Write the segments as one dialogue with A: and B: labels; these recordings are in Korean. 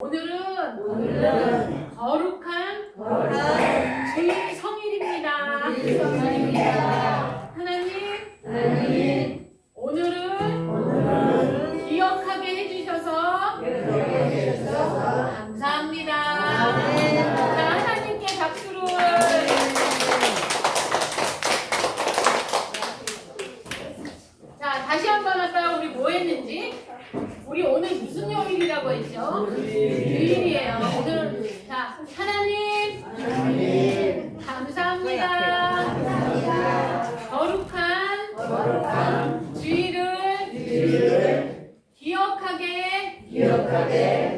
A: 오늘은
B: 오늘은
A: 거룩한
B: 거룩한.
A: 주일 성일입니다. 하나님,
B: 하나님
A: 우리 오늘 무슨 요일이라고 했죠? 주일이에요. 오늘 자, 하나님
B: 하나님
A: 감사합니다. 거룩한 주일을 기억하게
B: 기억하게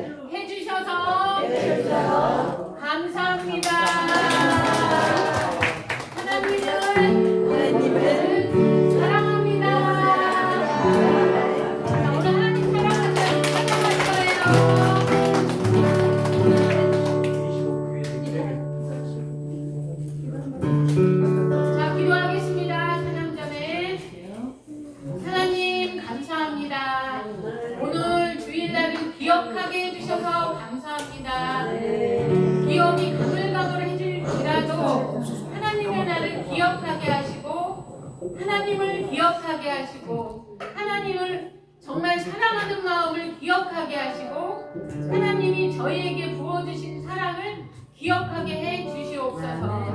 A: 하나님을 기억하게 하시고 하나님을 정말 사랑하는 마음을 기억하게 하시고 하나님이 저희에게 부어주신 사랑을 기억하게 해 주시옵소서.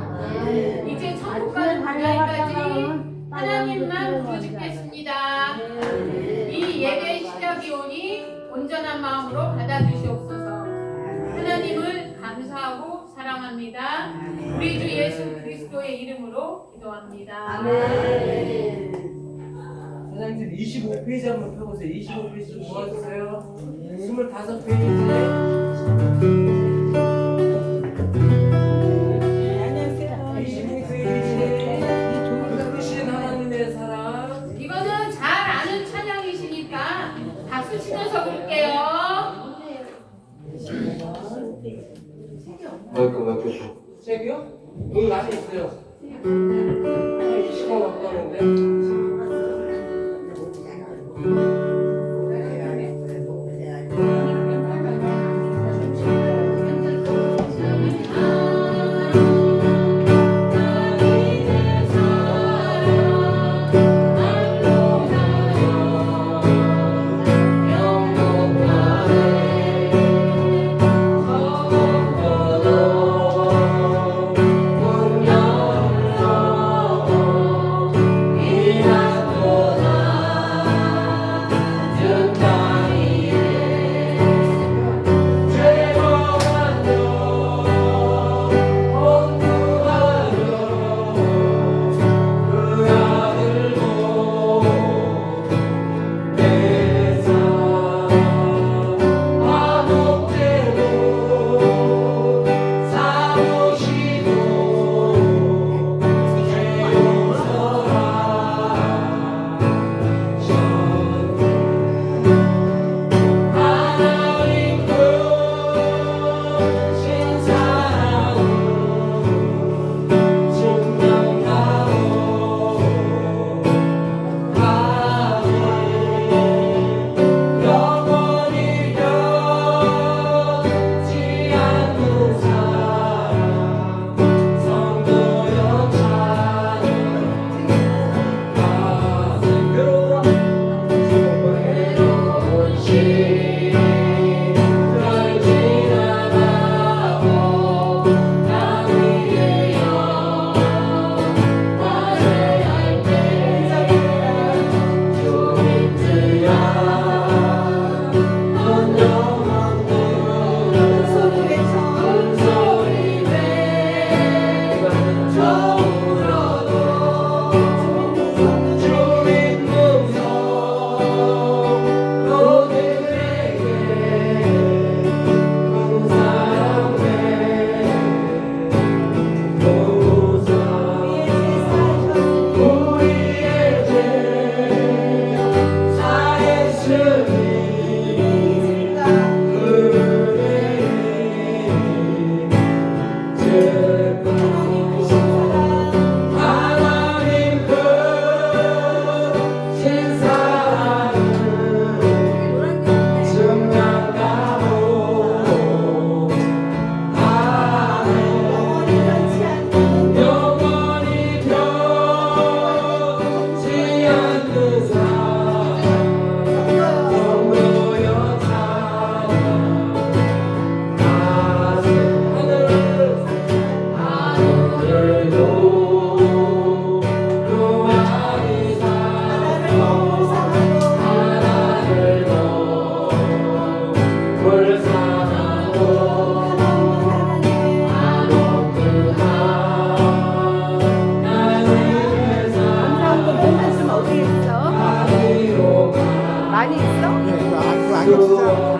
A: 이제 천국 가는 그날까지 하나님만 부르짖겠습니다. 이 예배 시작이 오니 온전한 마음으로 받아주시옵소서. 사랑합니다. 우리 주 예수 그리스도의 이름으로 기도합니다.
C: 사장님 25페이지 한번 펴보세요. 25페이지 좀 도와주세요. 25페이지. 25
D: 마이크 마이크
C: 책이요? 여기 안에 있어요. Lord.